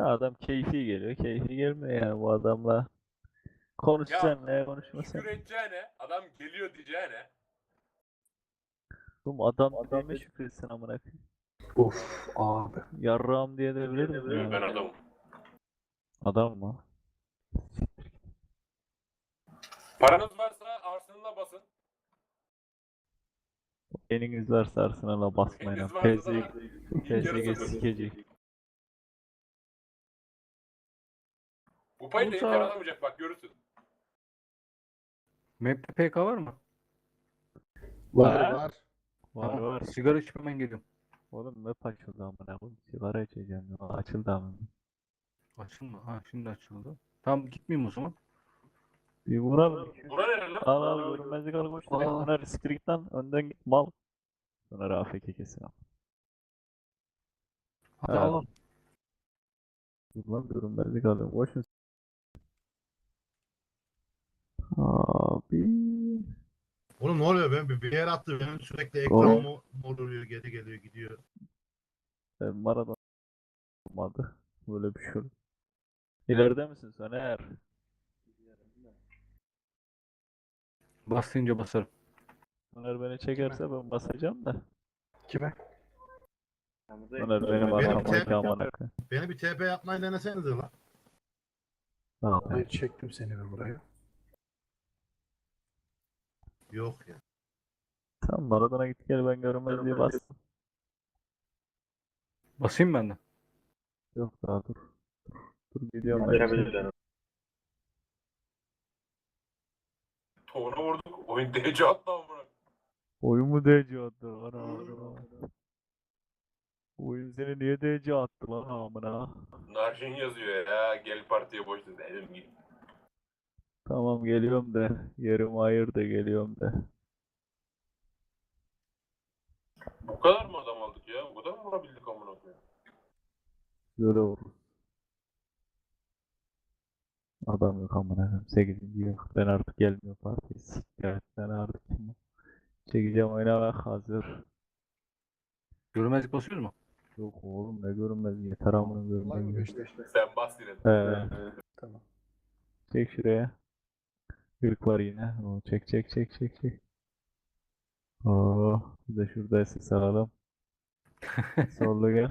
Baksana adam keyfi geliyor. Keyfi gelmiyor yani bu adamla. Konuşacaksın ne konuşmasan. Şükür edeceğine, adam geliyor diyeceğine. Oğlum adam dediğime şükretsin amına koyayım. Of abi. Yarrağım diye de bilir mi? Buyur ben adamım. Adam mı? Paranız varsa Arsenal'a basın. Eliniz varsa Arsenal'a basmayın. PSG, PSG sikecek. Bu payı da Inter alamayacak bak görürsün. Map'te PK var mı? Var Ha? var. Var Tamam, var. Sigara içip hemen geliyorum. Oğlum map açıldı amına koyayım. Sigara içeceğim ya. Açıldı amına. Açılma. Ha şimdi açıldı. Tamam gitmeyeyim o zaman. Bir vuralım. Bura ne lan? Al al görünmezlik al koş. Aa. Sonra riskli git lan. Önden git mal. Sonra AFK kesin al. Hadi Ha. al al. Dur lan görünmezlik. Koşun. Oğlum ne oluyor ben bir, bir yer attı benim sürekli Oğlum. ekran mor, mor oluyor geri geliyor gidiyor. Ben Maradona olmadı. Böyle bir şey olur. İleride misin sen eğer? Bastığınca basarım. Soner beni çekerse ben basacağım da. Kime? Soner benim Benim arkamdaki te- amına koyayım. Beni bir TP yapmayı denesenize lan. Tamam. Hayır çektim seni ben buraya. Yok ya. Tamam Maradona git gel ben görünmezliği bastım. Basayım ben de. Yok daha dur. Dur, gidiyorum ben. Tuğuna vurduk. Oyun DC attı amına. Oyun mu DC attı? Ana ana. Oyun seni niye DC attı lan amına? Narjin yazıyor ya. Gel partiye boş dedi. Elim git. Tamam geliyorum de. Yerim hayır da geliyorum de. Bu kadar mı adam aldık ya? Bu kadar mı vurabildik amına koyayım? Böyle vurur. Adam yok amına koyayım. 8. yok. Ben artık gelmiyor partiye. Siktir ben artık kimim? Çekeceğim oyuna bak hazır. Görünmezlik basıyoruz mu? Yok oğlum ne görünmez yeter amına görünmez. Sen bas yine. He. Tamam. Çek şuraya. Irk var yine. Oo, çek çek çek çek çek. Oo, bir de şurada SS alalım. Sollu gel.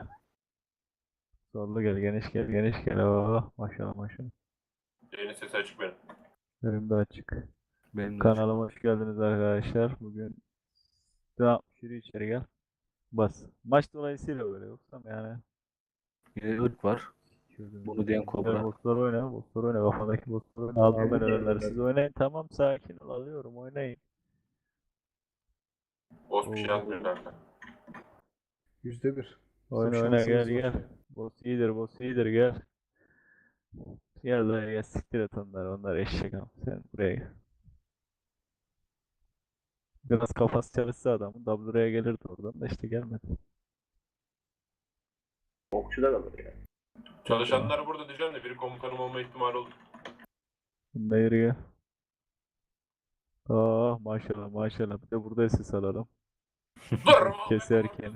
Sollu gel, geniş gel, geniş gel. Oo, maşallah maşallah. Yayının sesi açık benim. Benim de açık. Benim de. Kanalıma hoş geldiniz arkadaşlar. Bugün devam yürü içeri gel. Bas. Maç dolayısıyla böyle yoksa yani. Irk var. Bunu diyen kobra. Bosslar oyna, bosslar oyna. Kafadaki bosslar oyna. Ben önerileri. Siz oynayın. Tamam sakin ol. Alıyorum oynayın. Boz bir şey kanka. Yüzde bir. Oyna Çok oyna gel var. gel. Boss iyidir, boss iyidir gel. Gel lan gel siktir et onları. Onlar eşek ama sen buraya gel. Biraz kafası çalışsa adamın W'ye gelirdi oradan da işte gelmedi. Çalışanlar burada diyeceğim de biri komutanım olma ihtimali olur. Bunda yürüyor. Oh maşallah maşallah. Bir de burada SS alalım. Dur! Keserken.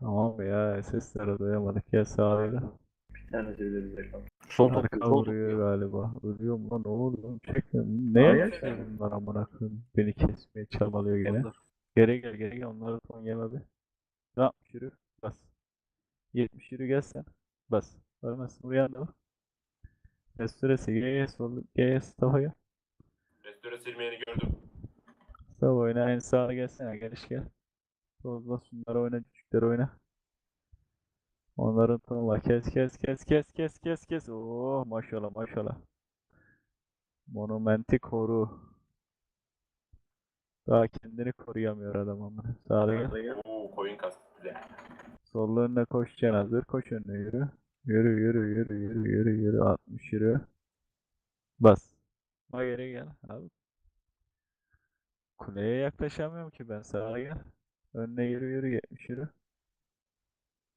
Tamam ya SS'lere doyamadık. Gel sağıyla. Sol Arka topluyor. Sol vuruyor topluyor. galiba. Ölüyorum lan ne oluyor? Ne yaşıyor bunlar amına koyayım? Beni kesmeye çabalıyor gene. Geri gel geri gel onları ton yeme be. Ne yapmış yürü? Bas. 70 yürü gel sen. Bas. Ölmezsin uyan da bak. Restoresi GS oldu. GS tavaya. Restore silmeyeni gördüm. Sağ oyna en sağa gelsene geliş gel. Solda şunları oyna küçükleri oyna. Onların tonla kes kes kes kes kes kes kes. Oh maşallah maşallah. Monumenti koru. Daha kendini koruyamıyor adam ama. Sağa gel. Oo koyun kastı bile. Sollu önüne koşacaksın hazır. Koş önüne yürü. Yürü yürü yürü yürü yürü yürü. 60 yürü. Bas. Bak geri gel. Abi. Kuleye yaklaşamıyorum ki ben. Sağa gel. Önüne yürü yürü 70 yürü.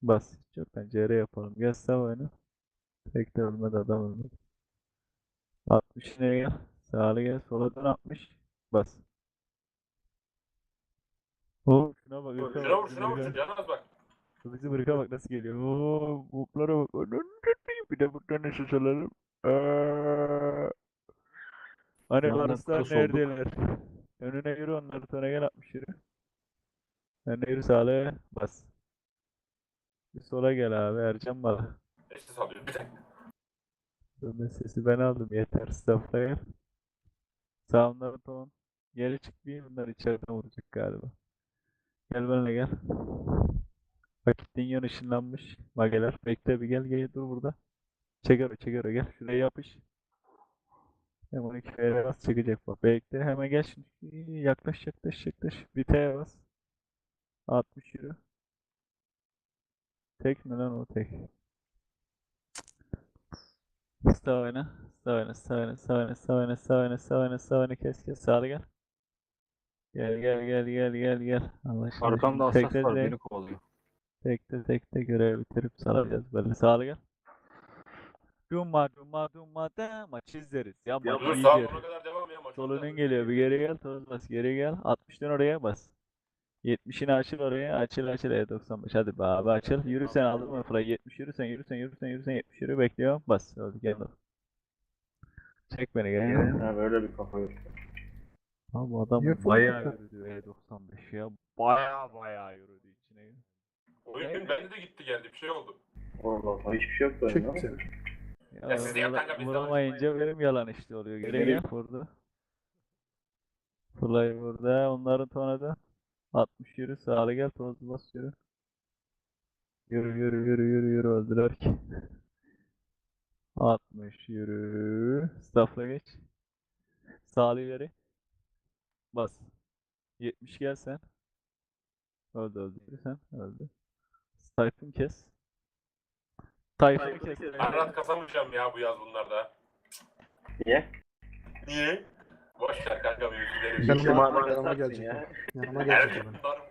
Bas. Çok pencere yapalım. Gel sağ oyna. Tek de ölmedi adam ölmedi. 60 yine gel. Sağa gel. Sola dön 60. Bas. Oo şuna bak. Şuna vur bak, şuna vur. Canaz bak. Bizi bıraka bak nasıl geliyor. Oo, buklara bak. Bir de buradan salalım. Aa. Hani olduk. neredeler? Önüne yürü onları sonra gel 60 yürü. Önüne yürü sağla bas. Bir sola gel abi Ercan bana. İşte salıyor bir dakika. Dönme sesi ben aldım yeter staffla gel. Sağımları ton. Geri çık bir bunlar içeriden vuracak galiba. Gel benimle gel. Vakit dinyon ışınlanmış. Mageler. Bekle bir gel gel dur burada. Çeker çeker gel. Şuraya yapış. Hem 12 FR bas çekecek bak. Bekle hemen gel şimdi. Yaklaş yaklaş yaklaş. Bir T'ye bas. 60 yürü. Tek mi lan o tek? Sağ oyna. Sağ oyna. Sağ oyna. Sağ oyna. Sağ oyna. Sağ oyna. Sağ oyna. Sağ oyna. Kes kes. Sağlı gel. Gel gel gel gel gel gel. Allah aşkına. Arkamda asas var beni kovalıyor. Tekte tekte görev bitirip saracağız böyle. Sağlı gel. Duma duma da maç izleriz. Ya maç Dur sağ ona kadar devam ya maç. Solunun geliyor. Bir geri gel. Toz bas. Geri gel. 60'tan oraya bas. 70'ini açıl oraya. Açıl açıl. E95. Hadi be abi açıl. Yürü sen aldın mı Fıray? 70 yürü sen yürü sen yürü sen yürü sen 70 yürü. Bekliyorum. Bas. Hadi gel. Çek beni gel. Ha böyle bir kafa yok. Abi adam bayağı yürüdü E95 ya. Bayağı bayağı yürüdü. Oyun bende de gitti geldi bir şey oldu. Allah Allah hiçbir şey yok. Çektim seni. Ya Ya siz de biz de vuramayınca benim yalan işte oluyor. Geri gel burada. Fly burada. Onların tonada. 60 yürü. Sağlı gel. Toz bas yürü. Yürü yürü yürü yürü yürü. Öldüler ki. 60 yürü. Staffla geç. Sağlı ileri. Bas. 70 gel sen. Öldü öldü. Sen. Öldü. Tayfun kes. Tayfun'u kes. Arrat kasamayacağım ya bu yaz bunlarda. Niye? Niye? Boş ver kanka. Yanıma, Şımarma yanıma yasaksın gelecek. ya. Yanıma gelecek benim. bunlar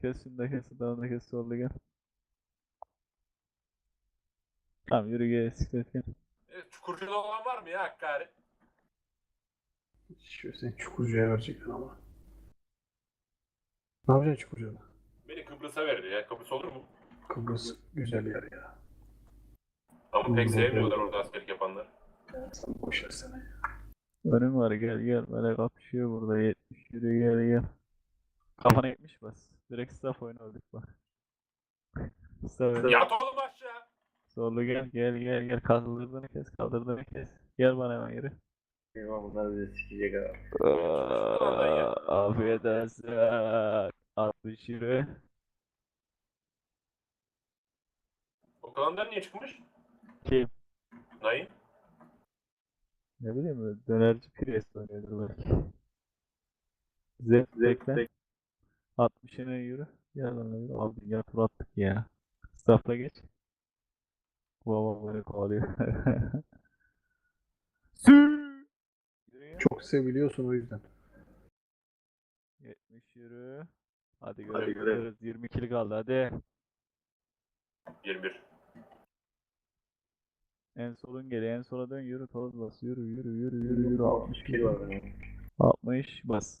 Kesin de kesin de kes solda gel. Tamam yürü gel siklet gel. E, Çukurcuda olan var mı ya Hakkari? Şu seni Çukurcu'ya verecekler ama. Ne yapacaksın Çukurcu'da? Beni Kıbrıs'a verir ya. Kıbrıs olur mu? Kıbrıs güzel yer ya. Ama pek sevmiyorlar orada askerlik yapanlar. Sen boş ver seni. Önüm var gel gel böyle kapışıyor burada 70 yürü gel gel. Kafana 70 bas. Direkt staff oyunu öldük bak. Staff oyunu. Yat oğlum aşağı. Sollu gel gel gel gel kaldırdığını kes kaldırdığını kes. Gel bana hemen yürü. Eyvah bunlar bizi sikecek abi. Aa, Afiyet olsun. Artı 2 O kalandan niye çıkmış? 2. Dayı. Ne bileyim böyle dönerci pres oynuyorlar. Zevk zevkten. 60'ına yürü. Yalan öyle aldın ya tur attık ya. Safla geç. Babam böyle kovalıyor. Sür. Çok seviliyorsun o yüzden. 70 yürü. Hadi Hadi görev. bitiririz. 20 kill kaldı hadi. 21. En solun geliyor. En sola dön yürü toz bas. Yürü yürü yürü yürü yürü. 60 Kill var benim. 60 bas.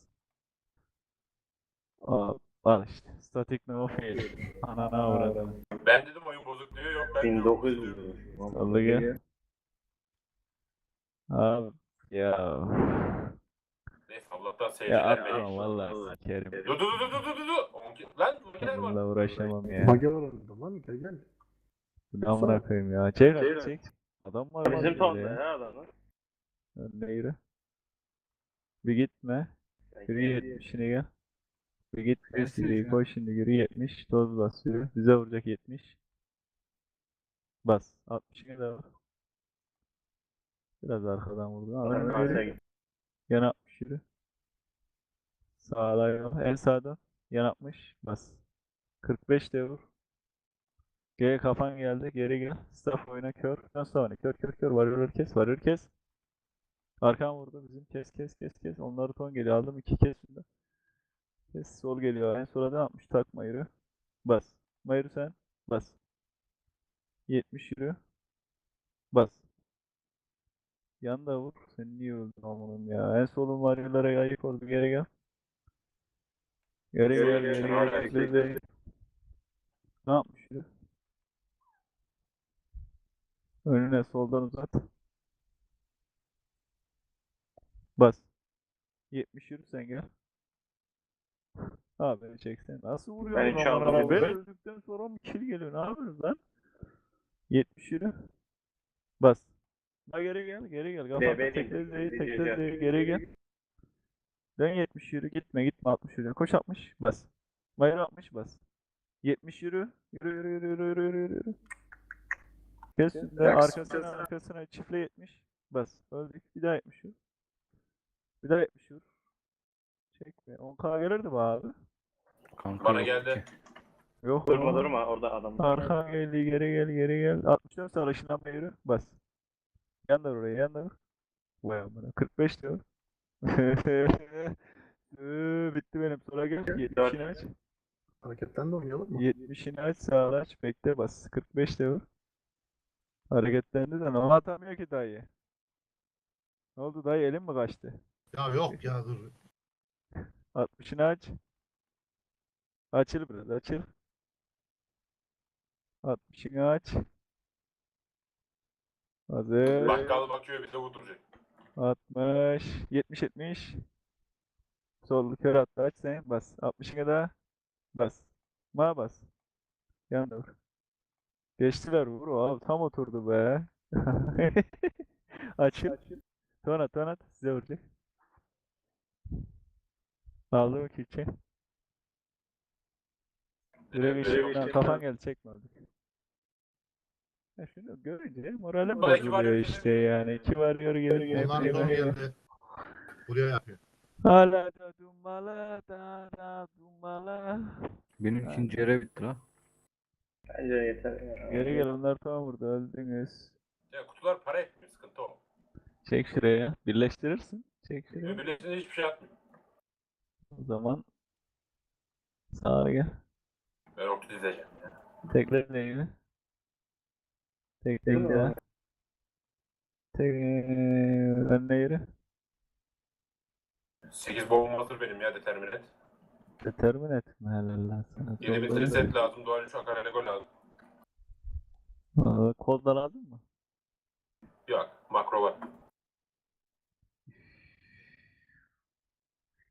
Aa, al işte. Static no fail. Anana avradım. Ben dedim oyun bozuk diyor. Yok ben de 1900 diyorum. vurmuş. Salla gel. Abi ya. Allah'tan Ya seyirciler atma beni. vallahi sikerim. Dur dur dur dur dur dur Lan neler var? Uğraşamam ya. Mage var orada lan gel gel. Amına koyayım ya. Çek lan çek. Adam var Bizim tonda ya. ya adamlar. Önüne yürü. Bir gitme. Yürü 70'ine gel. Bir git. Bir ya. koy şimdi yürü 70. Toz bas yürü. Bize vuracak 70. Bas. 60'ına da vur. Biraz arkadan vurdu. Ama yürü. sen Yan 60 yürü. Sağla yol. En sağdan. Yan 60. Bas. 45 de vur. G kafan geldi. Geri gel. Staff oyuna kör. Dön sağ oyna. Kör kör kör. Varıyor kes. Varıyor kes. Arkan vurdu bizim. Kes kes kes kes. Onları ton geliyor. Aldım iki kes. Kes. Sol geliyor. En sola da 60. Takma yürü. Bas. Mayürü sen. Bas. 70 yürü. Bas. Yan da vur. Sen niye öldün amanım ya? En solun varyolara ayık oldu. Geri gel. Gel, gel. geri Geri gel. Ne yapmış yürü? Önüne soldan uzat. Bas. 70 yürü sen gel. Abi çeksen. Nasıl vuruyorsun Ben hiç anlamadım. Ben öldükten sonra mı kill geliyor? Ne yapıyorsun lan? 70 yürü. Bas. Ha geri gel, geri gel. Kafanda DB değil, diyeceğim. değil, geri gel. Dön 70 yürü, gitme, gitme 60 yürü. Koş 60, bas. Bayır 60, bas. 70 yürü. Yürü, yürü, yürü, yürü, yürü, yürü, yürü. Kes üstüne, arkasına, arkasına, çiftle 70, bas. Öldük, bir daha 70 yürü. Bir daha 70 yürü. Çekme. 10k gelirdi bu abi. Kanka Bana geldi. Yok Durma ama. durma orada adam. Arka geldi, geri gel, geri gel. 64 sağ ışınlanma yürü, bas. Yandır oraya, yandır. Vay amına, 45 diyor. Bitti benim. Sonra gel. 70'ini aç. Hareketten de oynayalım mı? 70'ini aç, sağla aç, bekle bas. 45 de vur. Hareketlendi de ama atamıyor ki dayı. Ne oldu dayı elim mi kaçtı? Ya yok ya dur. 60'ını aç. Açıl biraz, açıl. 60'ını aç. Hazır. Bakkal bakıyor bir de vurduracak. 60, 70, 70. Sollu kör attı. Aç sen. Bas. 60'ına da bas. Ma bas. Yan vur. Geçtiler vur. Abi tam oturdu be. Açıl. Ton at, ton at. Size vuracak. Aldı mı külçe? Görev işinden işi- kafan geldi çekme artık. Ya şunu görünce moralim var bozuluyor işte yani. İki var geri geri. Onlar son geldi. Buraya yapıyor. Hala da dumala da da dumala. Benim ikinci yere bitti la. Bence yeter. ya. Geri gel onlar tamam burada öldünüz. Ya kutular para etmiyor sıkıntı o. Çek şuraya. Birleştirirsin. Çek şuraya. Öbürlerinde hiçbir şey atmıyor. O zaman sağa gel. Ben orta dizeceğim. Tekrar ilgili. Tek tek daha. Tek önüne yürü. 8 bombam hazır benim ya determinat. Determin etme helal lan sana. 7 Solda metre yürü. set lazım. Dual 3 akarane gol lazım. Aa, Kol da lazım mı? Yok makro var.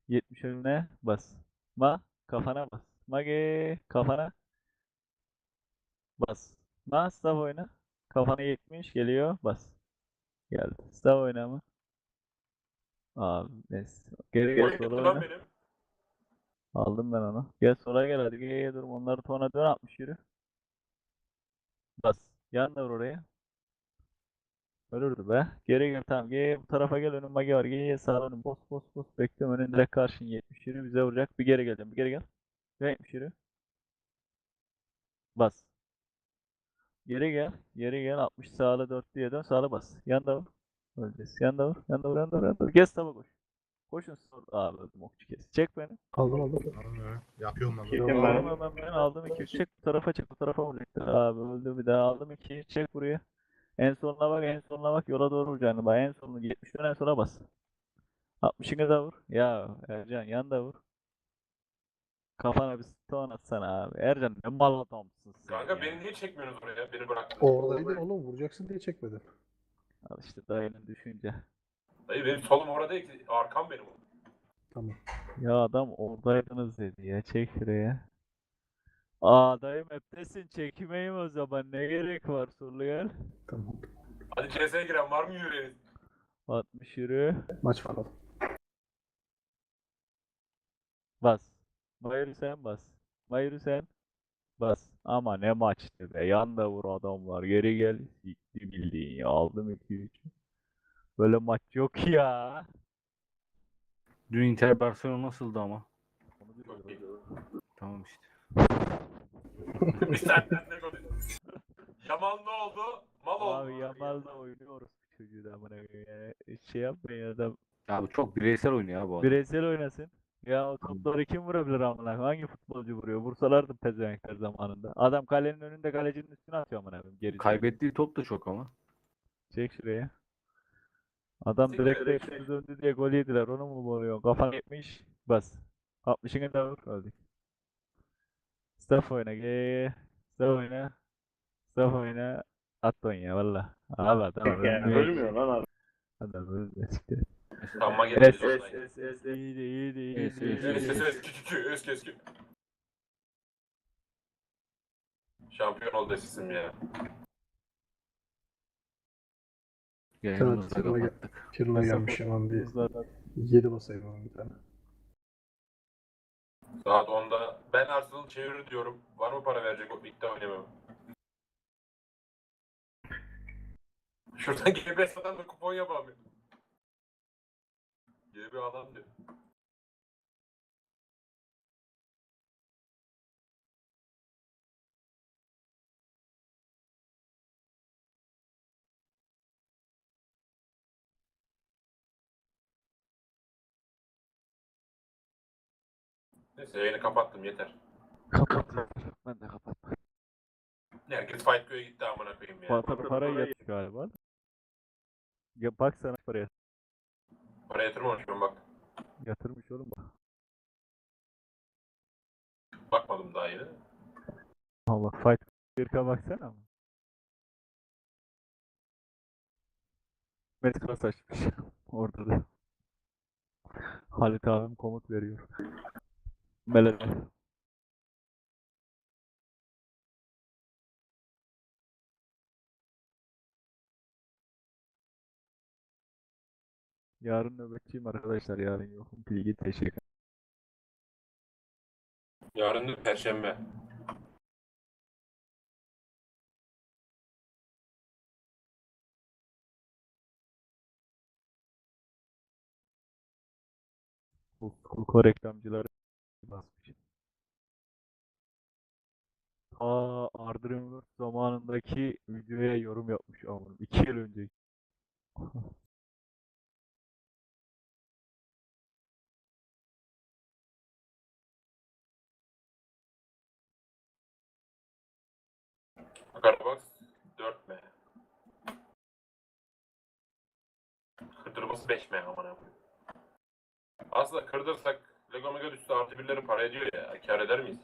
70 önüne bas. Ma kafana bas. Mage kafana bas. Ma staff oyna. Kafana 70 geliyor bas. Geldi. Staff oyna mı? Abi neyse. Geri gel sola oyna. benim. Aldım ben onu. Gel sola gel hadi. Gel gel dur. Onları tona dön 60 yürü. Bas. Yan da vur oraya. Ölürdü be. Geri gel tamam. Gel bu tarafa gel önüm mage var. Gel sağa önüm. Bos bos bos. Bekliyorum önün direkt karşın 70 yürü bize vuracak. Bir geri geleceğim. Bir geri gel. Bir 70 yürü. Bas. Geri gel. Geri gel. 60 sağla 4'lüye dön. Sağla bas. Yanda vur. Öleceğiz. Yanda vur. Yanda vur. Yanda vur. Yanda vur. Kes taba koş. Koşun sor. Abi öldüm okçu kes. Çek beni. Aldım aldım. Yapıyorum ben. Gittim bunu. ben. Aldım ben, ben aldım iki. Çek bu tarafa çek bu tarafa vuracaklar. Abi öldü bir daha aldım iki. Çek buraya. En sonuna bak en sonuna bak yola doğru vuracaksın. Bak en sonuna 70'den en sona bas. 60'ını da vur. Ya Ercan yan da vur. Kafana bir stone atsana abi. Ercan ne mal adamsın sen Kanka ya. beni niye çekmiyorsunuz oraya? Beni bıraktın. Oradaydın oğlum vuracaksın diye çekmedim. Al işte dayının düşünce. Dayı benim solum orada değil ki. Arkam benim. Tamam. Ya adam oradaydınız dedi ya çek şuraya. Aa dayım heptesin çekmeyeyim o zaman ne gerek var sorulu gel. Tamam. Hadi CS'ye giren var mı yüreğiniz? 60 yürü. Maç var oğlum. Bas. Mayırı sen bas. Mayırı sen bas. Ama ne maçtı be. Yanda vur adam var. Geri gel. Sikti bildiğin ya. Aldım 2-3. Böyle maç yok ya. Dün Inter Barcelona nasıldı ama? Tamam işte. Ne? Yamal ne oldu? Mal oldu. Abi Yamal'da oynuyoruz çocuğu da amına koyayım yani. Şey yapmayın adam. Ya bu çok bireysel oynuyor ya bu adam. Bireysel oynasın. Ya o topları kim vurabilir amına koyayım? Hangi futbolcu vuruyor? Vursalardı pezevenkler zamanında. Adam kalenin önünde kalecinin üstüne atıyor amına koyayım. Geri Kaybettiği top da çok ama. Çek şuraya. Adam Çek direkt üstü döndü diye gol yediler. Onu mu buluyor? Kafan yetmiş. Bas. 60'ını da vur öldük. Staff oyna ge. Staff oyna. Staff oyna. At oyna valla. Allah tamam. Yani ölmüyor. ölmüyor lan adam. Adam ölmüyor. siktir. Tamam Es geleceğiz es es es iyiydi iyiydi iyiydi. Es, es, iyiydi. Eski eski eski eski eski eski. Şampiyon oldu esisim ya. Yayınımızı evet. kapattık. Kirli gelmiş hemen bir Hızlardan 7 basayım hemen bir tane. Saat 10'da ben Arsenal çevirir diyorum. Var mı para verecek o ligde oynamam. Şuradan GBS'den da kupon yapalım. GB adam diyor. Neyse yayını kapattım yeter. kapat. Ben de kapat. Herkes Fight Go'ya gitti amına koyayım ya. Para, parayı yatış galiba. Ya bak sana paraya Para yatırmamış ben bak. yatırmış oğlum bak. Bakmadım daha yine. Ama bak fight Irka baksana ama. Met klas açmış orada da. Halit abim komut veriyor. Melele. Yarın nöbetçiyim arkadaşlar. Yarın yokum. Bilgi teşekkür. Yarın da Perşembe. Bu Kulko reklamcıları basmış. Aa Ardrimur zamanındaki videoya yorum yapmış ama 2 yıl önce. Karabaks 4 M. Kırdırması 5 M amına koyayım. Aslında kırdırsak Lego Mega düştü artı birleri para ediyor ya. Kar eder miyiz?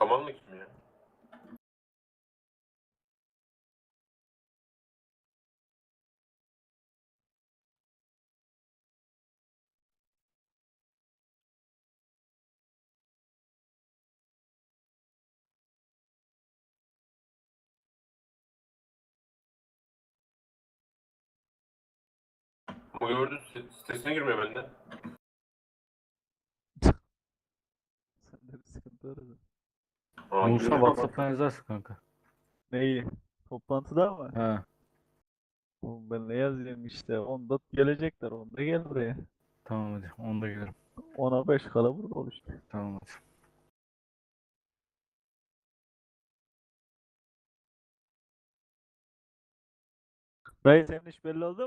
Kamanlı kim ya? Bu gördü sitesine girmiyor bende. Sende bir sıkıntı var giriyor. WhatsApp'tan yazarsın kanka. Neyi? Toplantıda mı? Ha, Oğlum ben ne yazayım işte. Onda gelecekler. Onda gel buraya. tamam hadi. Onda gelirim. 10'a 5 kala burada ol işte. Tamam hadi. Dayı senin iş belli oldu mu?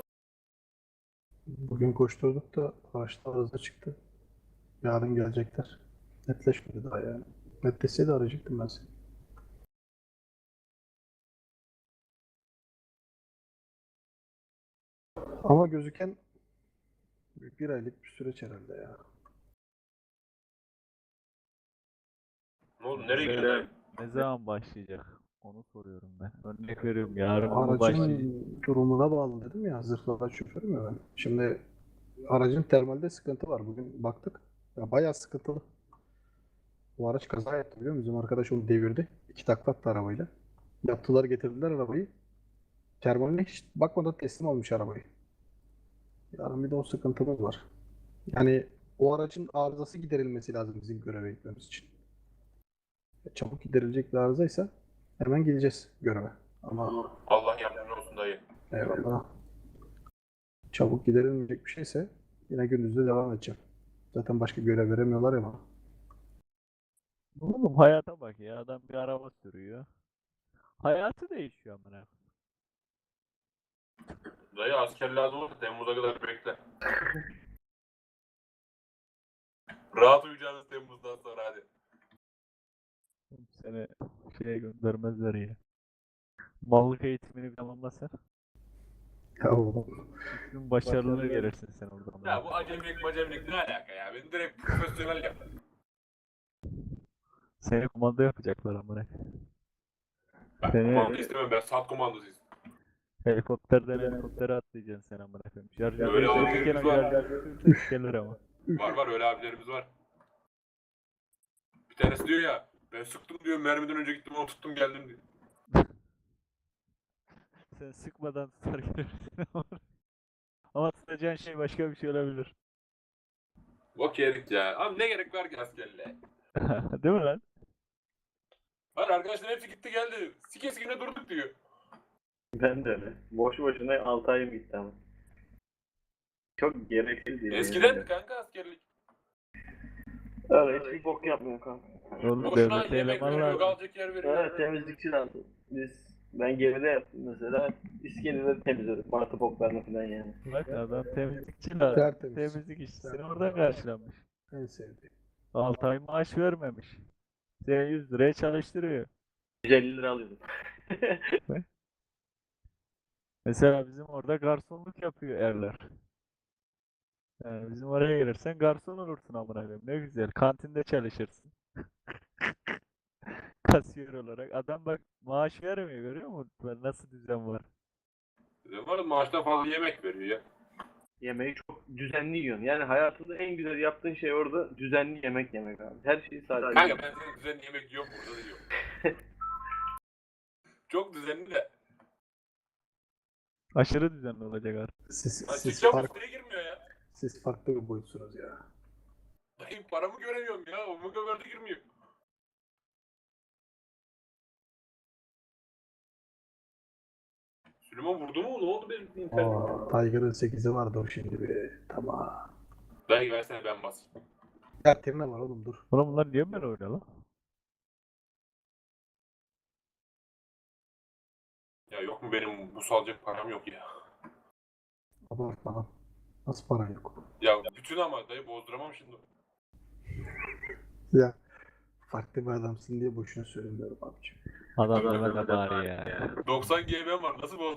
Bugün koşturduk da araçlar arıza çıktı. Yarın gelecekler. Netleşmedi daha yani. Netleşseydi arayacaktım ben seni. Ama gözüken bir aylık bir süreç herhalde ya. Ne oldu? Nereye gidiyor? Ne zaman başlayacak? Onu soruyorum ben. Örnek veriyorum yarın mı başlayacak? Aracın durumuna bağlı dedim ya. Zırhlı araç şoförüm ya ben. Şimdi aracın termalde sıkıntı var. Bugün baktık. Ya bayağı sıkıntılı. Bu araç kaza yaptı biliyor musun? Bizim arkadaş onu devirdi. İki takla attı arabayla. Yaptılar getirdiler arabayı. Termaline hiç bakmadan teslim almış arabayı. Yarın bir de o sıkıntımız var. Yani o aracın arızası giderilmesi lazım bizim göreve gitmemiz için. Çabuk giderilecek bir arızaysa hemen gideceğiz göreve. Ama Allah yardımcın olsun dayı. Eyvallah. Çabuk giderilmeyecek bir şeyse yine gündüzde devam edeceğim. Zaten başka görev veremiyorlar ya bana. Oğlum hayata bak ya. Adam bir araba sürüyor. Hayatı değişiyor amına. Dayı asker lazım olursa Temmuz'a kadar bekle. Rahat uyuyacağınız Temmuz'dan sonra hadi. Seni şeye göndermezler ya. Mallık eğitimini tamamlasın. Ya oğlum. Bütün gelirsin sen oradan. Ya bu acemilik macemilik ne alaka ya? Beni direkt profesyonel yap. Seni komando yapacaklar amına. Ben Seni- komando istemem ben sat komandosuyum. Helikopterden helikoptere atlayacaksın sen amına koyayım. Öyle abilerimiz var. gelir ama. Var var öyle abilerimiz var. Bir tanesi diyor ya ben sıktım diyor mermiden önce gittim onu tuttum geldim diyor. Sen sıkmadan tutar gelirsin ama. Ama tutacağın şey başka bir şey olabilir. Bok yedik ya. Abi ne gerek var ki askerliğe? Değil mi lan? Hayır arkadaşlar hepsi gitti geldi. Sike sikine durduk diyor. Ben de öyle. Boş boşuna 6 ayım gitti ama. Çok gereksiz değil. Eskiden kanka askerlik. Öyle hiçbir bok yapmıyorum kanka. Oğlum Boşuna devlete yemek eleman veriyor, lazım. kalacak yer veriyor. Evet temizlikçi lazım. Biz ben gemide yaptım mesela. İskeleleri temizledik. Martı boklarını falan yani. Bak adam temizlikçi lazım. Tertemiz. Temizlik işçisi Tertemiz. oradan karşılanmış. En sevdiğim. 6 ay maaş vermemiş. Seni 100 liraya çalıştırıyor. 150 lira alıyordum. Mesela bizim orada garsonluk yapıyor erler. Yani bizim oraya gelirsen garson olursun amına koyayım. Ne güzel. Kantinde çalışırsın. Kasiyer olarak. Adam bak maaş vermiyor görüyor musun? Ben nasıl düzen var. Dedim var ya, maaştan fazla yemek veriyor ya. Yemeği çok düzenli yiyorsun. Yani hayatında en güzel yaptığın şey orada düzenli yemek yemek abi. Her şeyi sadece Kanka ben senin düzenli yemek yiyorum burada da yiyorum. Çok düzenli de. Aşırı düzenli olacak artık. Siz, siz, çıkacağım fark, girmiyor ya. siz farklı bir boyutsunuz ya. Dayım paramı göremiyorum ya. Omega World'e girmiyor. Süleyman vurdu mu? Ne oldu benim internet? Aa, Tiger'ın 8'i vardı o şimdi bir. Tamam. Dayı versene ben basayım. Ya terine var oğlum dur. Oğlum bunlar niye böyle oynuyor lan? Ya yok mu benim bu salacak param yok ya. Abartma lan. Nasıl para yok? Ya bütün ama dayı bozduramam şimdi. Ya farklı bir adamsın diye boşuna söylemiyorum abiciğim. Adam da bari ya. 90 GB var nasıl bozduracağım?